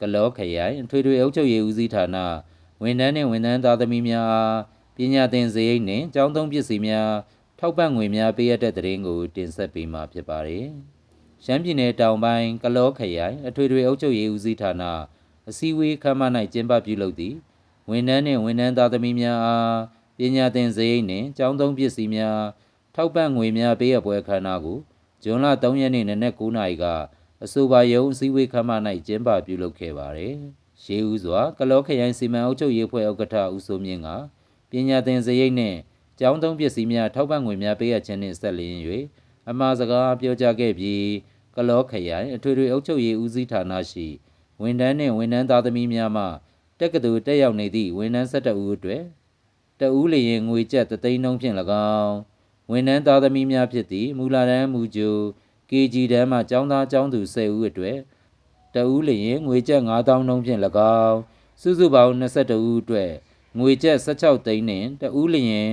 ကလောခရိုင်အထွေထွေအုပ်ချုပ်ရေးဦးစီးဌာနဝန်ထမ်းနှင့်ဝန်ထမ်းသားသမီးများအားပညာသင်စရိတ်နှင့်ကျောင်းသုံးပစ္စည်းများထောက်ပံ့ငွေများပေးအပ်တဲ့တဲ့ရင်ကိုတင်ဆက်ပေးမှာဖြစ်ပါတယ်။ရှမ်းပြည်နယ်တောင်ပိုင်းကလောခရိုင်အထွေထွေအုပ်ချုပ်ရေးဦးစီးဌာနအစည်းအဝေးခမ်းမ၌ကျင်းပပြုလုပ်သည့်ဝန်ထမ်းနှင့်ဝန်ထမ်းသားသမီးများအားပညာသင်စရိတ်နှင့်ကျောင်းသုံးပစ္စည်းများထောက်ပံ့ငွေများပေးအပ်ပွဲအခမ်းအနားကိုဇွန်လ3ရက်နေ့နနက်9:00နာရီက အဆိုပါရုံးအစည်းအဝေးခမ်းမ၌ကျင်းပပြုလုပ်ခဲ့ပါတယ်။ရှေးဦးစွာကလောခရိုင်စီမံအုပ်ချုပ်ရေးအဖွဲ့ဥက္ကဋ္ဌဦးစိုးမြင့်ကပညာသင်စရိတ်နှင့်ကျောင်းသုံးပစ္စည်းများထောက်ပံ့ငွေများပေးအပ်ခြင်းနှင့်ဆက်လျင်း၍အမှားစကားပြောကြားခဲ့ပြီးကလောခရိုင်အထွေထွေအုပ်ချုပ်ရေးဦးစီးဌာနရှိဝန်ထမ်းနှင့်ဝန်ထမ်းသားသမီးများမှတက္ကသိုလ်တက်ရောက်နေသည့်ဝန်ထမ်း12ဦးအတွက်တဦးလျင်ငွေကျပ်3သိန်းနှုန်းဖြင့်၎င်းဝန်ထမ်းသားသမီးများဖြစ်သည့်မူလာတန်းမူဂျို KG တန်းမှကျောင်းသားကျောင်းသူ10ဦးအတွက်တဦးလျင်ငွေကျပ်9000နှုန်းဖြင့်၎င်းစုစုပေါင်း22ဦးအတွက်ငွေကျပ်16သိန်းနှင့်တဦးလျင်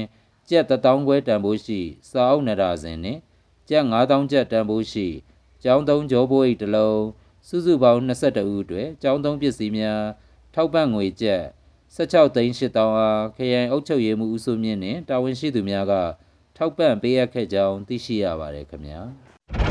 ကျပ်1000ခွဲတန်ဖိုးရှိစာအုပ်နရာစင်နှင့်ကျပ်9000ကျပ်တန်ဖိုးရှိကျောင်းသုံးကြောဘိုးအိတ်တစ်လုံးစုစုပေါင်း22ဦးအတွက်ကျောင်းသုံးပစ္စည်းများထောက်ပံ့ငွေကျပ်16သိန်း8000အားခရိုင်အုပ်ချုပ်ရေးမှူးဦးစိုးမြင့်နှင့်တာဝန်ရှိသူများကထောက်ပံ့ပေးအပ်ခဲ့ကြောင်းသိရှိရပါတယ်ခင်ဗျာ။